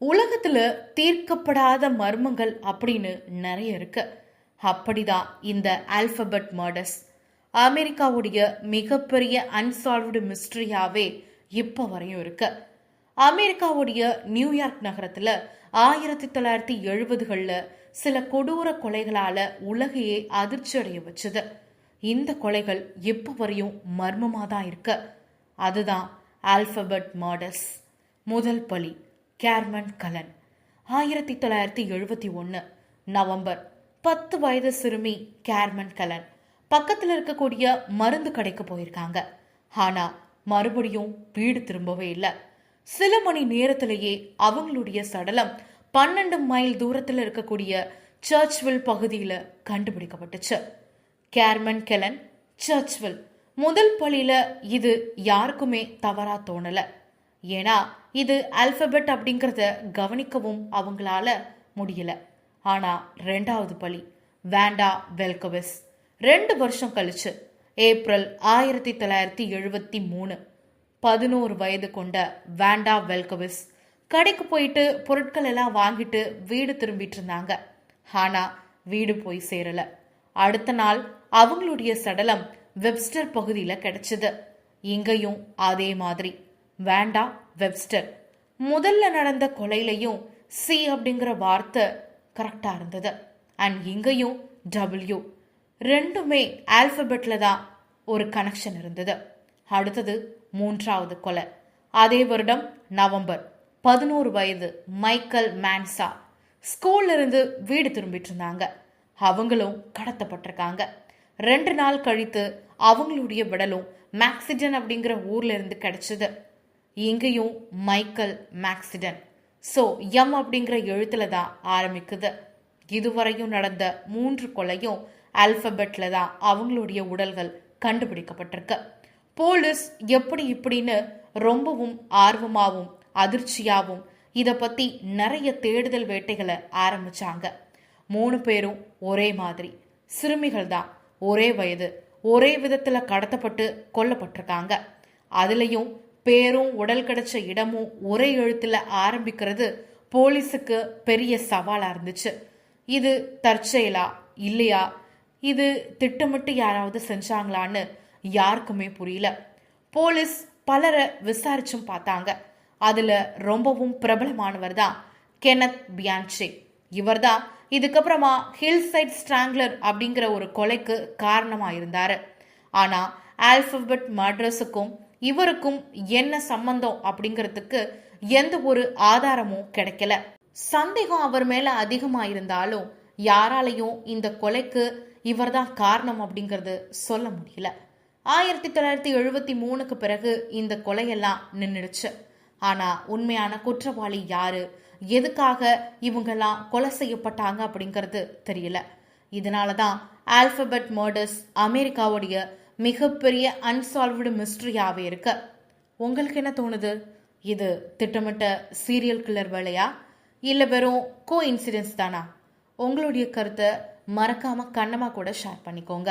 உலகத்துல தீர்க்கப்படாத மர்மங்கள் அப்படின்னு நிறைய இருக்கு. அப்படிதான் இந்த ஆல்பபெட் மர்டர்ஸ் அமெரிக்காவுடைய மிகப்பெரிய அன்சால்வ்டு மிஸ்ட்ரியாவே இப்போ வரையும் இருக்கு. அமெரிக்காவுடைய நியூயார்க் நகரத்துல ஆயிரத்தி தொள்ளாயிரத்தி எழுபதுகளில் சில கொடூர கொலைகளால உலகையே அதிர்ச்சி அடைய வச்சது. இந்த கொலைகள் இப்போ வரையும் மர்மமாக தான் இருக்கு. அதுதான் ஆல்பபெட் மர்டர்ஸ் முதல் பலி. கேர்மன் கலன். ஆயிரத்தி தொள்ளாயிரத்தி எழுபத்தி ஒன்று நவம்பர். பத்து வயது சிறுமி கேர்மன் கலன். பக்கத்தில் இருக்கக்கூடிய மருந்து கடைக்கு போயிருக்காங்க. ஆனா மறுபடியும் வீடு திரும்பவே இல்லை. சில மணி நேரத்திலேயே அவங்களுடைய சடலம் பன்னெண்டு மைல் தூரத்தில் இருக்கக்கூடிய சர்ச்வில் பகுதியில் கண்டுபிடிக்கப்பட்டுச்சு. கேர்மன் கெலன் சர்ச்வில். முதல் பள்ளியில இது யாருக்குமே தவறா தோணல. ஏன்னா இது ஆல்பபெட் அப்படிங்கிறத கவனிக்கவும் அவங்களால முடியல. ஆனா ரெண்டாவது பலி வேண்டா வெல்கவிஸ். ரெண்டு வருஷம் கழிச்சு ஏப்ரல் ஆயிரத்தி தொள்ளாயிரத்தி எழுபத்தி மூணு பதினோரு வயது கொண்ட வேண்டா வெல்கவிஸ் கடைக்கு போயிட்டு பொருட்கள் எல்லாம் வாங்கிட்டு வீடு திரும்பிட்டு இருந்தாங்க. ஆனா வீடு போய் சேரல. அடுத்த நாள் அவங்களுடைய சடலம் வெப்ஸ்டர் பகுதியில் கிடைச்சது. இங்கேயும் அதே மாதிரி. வேண்டா வெப்ஸ்டர். முதல்ல நடந்த கொலையிலையும் சி அப்படிங்கிற வார்த்தை கரெக்டாக இருந்தது. அண்ட் இங்கேயும் டபிள்யூ ரெண்டுமே ஆல்பபெட்ல தான் ஒரு கனெக்ஷன் இருந்தது. அடுத்தது மூன்றாவது கொலை. அதே வருடம் நவம்பர். பதினோரு வயது மைக்கேல் மேன்சா. ஸ்கூல்ல இருந்து வீடு திரும்பிட்டு இருந்தாங்க. அவங்களும் கடத்தப்பட்டிருக்காங்க. ரெண்டு நாள் கழித்து அவங்களுடைய விடலும் மேக்சிஜன் அப்படிங்கிற ஊர்ல இருந்து கிடைச்சது. இங்கேயும் மைக்கேல் மேக்சிடன் ஸோ எம் அப்படிங்கிற எழுத்துல தான் ஆரம்பிக்குது. இதுவரையும் நடந்த மூன்று கொலையும் ஆல்பபெட்ல தான் அவங்களுடைய உடல்கள் கண்டுபிடிக்கப்பட்டிருக்கு. போலீஸ் எப்படி இப்படின்னு ரொம்பவும் ஆர்வமாகவும் அதிர்ச்சியாகவும் இதை பத்தி நிறைய தேடுதல் வேட்டைகளை ஆரம்பிச்சாங்க. மூணு பேரும் ஒரே மாதிரி. சிறுமிகள் தான் ஒரே வயது ஒரே விதத்துல கடத்தப்பட்டு கொல்லப்பட்டிருக்காங்க. அதுலயும் பேரும் உடல் கிடைச்ச இடமும் ஒரே எழுத்துல ஆரம்பிக்கிறது போலீஸுக்கு பெரிய சவாலா இருந்துச்சு. இது தற்செயலா இல்லையா? இது திட்டமிட்டு யாராவது செஞ்சாங்களான்னு யாருக்குமே புரியல. போலீஸ் பலரை விசாரிச்சும் பார்த்தாங்க. அதுல ரொம்பவும் பிரபலமானவர் தான் கெனத் பியான்சே இவர் தான் இதுக்கப்புறமா ஹில் சைட் ஸ்ட்ராங்லர் அப்படிங்கிற ஒரு கொலைக்கு காரணமா இருந்தாரு ஆனா ஆல்பபெட் மர்டர்ஸுக்கும் இவருக்கும் என்ன சம்பந்தம் அப்படிங்கிறதுக்கு எந்த ஒரு ஆதாரமும் கிடைக்கல. சந்தேகம் அவர் மேல அதிகமா இருந்தாலும் யாராலையும் இந்த கொலைக்கு இவர்தான் காரணம் அப்படிங்கிறது சொல்ல முடியல. ஆயிரத்தி தொள்ளாயிரத்தி எழுபத்தி மூணுக்கு பிறகு இந்த கொலையெல்லாம் நின்றுடுச்சு ஆனா உண்மையான குற்றவாளி யாரு? எதுக்காக இவங்கெல்லாம் கொலை செய்யப்பட்டாங்க அப்படிங்கிறது தெரியல. இதனால தான் ஆல்பபெட் மர்டர்ஸ் அமெரிக்காவுடைய மிகப்பெரிய அன்சால்வ்டு மிஸ்ட்ரியாகவே இருக்கு. உங்களுக்கு என்ன தோணுது? இது திட்டமிட்ட சீரியல் கில்லர் வேலையா? இல்லை வெறும் கோ இன்சிடென்ஸ் தானா? உங்களுடைய கருத்தை மறக்காம கண்ணமாக கூட ஷேர் பண்ணிக்கோங்க.